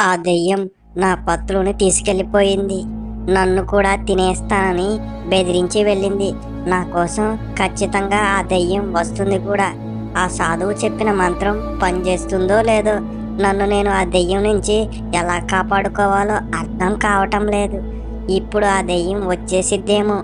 ఆ దెయ్యం నా పత్రుని తీసుకెళ్ళిపోయింది. నన్ను కూడా తినేస్తానని బెదిరించి వెళ్ళింది. నా కోసం ఖచ్చితంగా ఆ దెయ్యం వస్తుంది కూడా. ఆ సాధువు చెప్పిన మంత్రం పనిచేస్తుందో లేదో నన్ను నేను ఆ దెయ్యం నుంచి ఎలా కాపాడుకోవాలో అర్థం కావటం లేదు. ఇప్పుడు ఆ దెయ్యం వచ్చేసిద్దేమో.